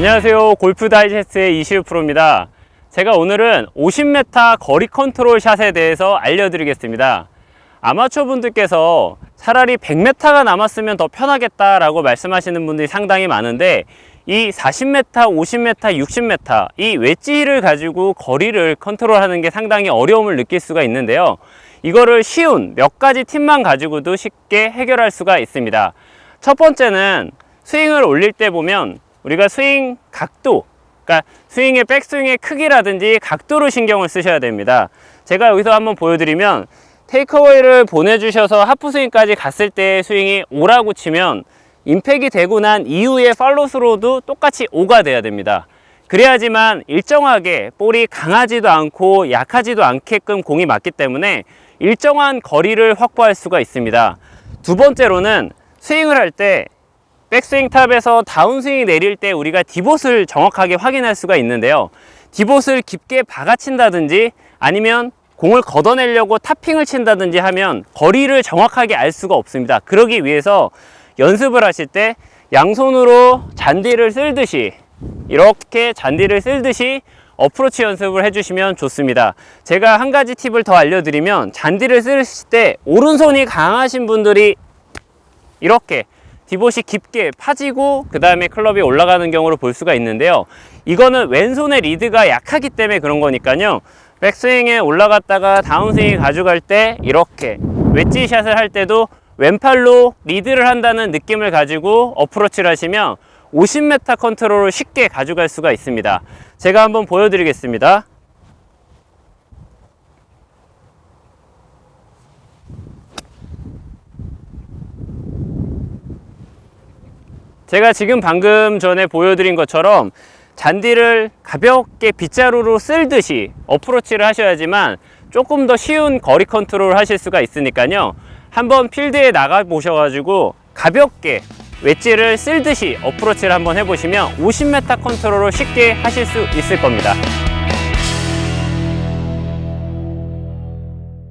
안녕하세요. 골프 다이제스트의 이시우 프로입니다. 제가 오늘은 50m 거리 컨트롤 샷에 대해서 알려드리겠습니다. 아마추어 분들께서 차라리 100m가 남았으면 더 편하겠다 라고 말씀하시는 분들이 상당히 많은데 이 40m, 50m, 60m 이 웨지를 가지고 거리를 컨트롤하는 게 상당히 어려움을 느낄 수가 있는데요. 이거를 쉬운 몇 가지 팁만 가지고도 쉽게 해결할 수가 있습니다. 첫 번째는 스윙을 올릴 때 보면 우리가 스윙 각도, 그러니까 스윙의 백스윙의 크기라든지 각도를 신경을 쓰셔야 됩니다. 제가 여기서 한번 보여드리면 테이크어웨이를 보내주셔서 하프스윙까지 갔을 때 스윙이 오라고 치면 임팩이 되고 난 이후에 팔로스로도 똑같이 오가 돼야 됩니다. 그래야지만 일정하게 볼이 강하지도 않고 약하지도 않게끔 공이 맞기 때문에 일정한 거리를 확보할 수가 있습니다. 두 번째로는 스윙을 할 때 백스윙 탑에서 다운스윙이 내릴 때 우리가 디봇을 정확하게 확인할 수가 있는데요. 디봇을 깊게 박아친다든지 아니면 공을 걷어내려고 탑핑을 친다든지 하면 거리를 정확하게 알 수가 없습니다. 그러기 위해서 연습을 하실 때 양손으로 잔디를 쓸듯이 이렇게 잔디를 쓸듯이 어프로치 연습을 해주시면 좋습니다. 제가 한 가지 팁을 더 알려드리면 잔디를 쓰실 때 오른손이 강하신 분들이 이렇게 디봇이 깊게 파지고 그 다음에 클럽이 올라가는 경우를 볼 수가 있는데요. 이거는 왼손의 리드가 약하기 때문에 그런 거니까요. 백스윙에 올라갔다가 다운스윙 가져갈 때 이렇게 웨지 샷을 할 때도 왼팔로 리드를 한다는 느낌을 가지고 어프로치를 하시면 50m 컨트롤을 쉽게 가져갈 수가 있습니다. 제가 한번 보여드리겠습니다. 제가 지금 방금 전에 보여드린 것처럼 잔디를 가볍게 빗자루로 쓸듯이 어프로치를 하셔야지만 조금 더 쉬운 거리 컨트롤을 하실 수가 있으니까요. 한번 필드에 나가 보셔가지고 가볍게 웨지를 쓸듯이 어프로치를 한번 해보시면 50m 컨트롤을 쉽게 하실 수 있을 겁니다.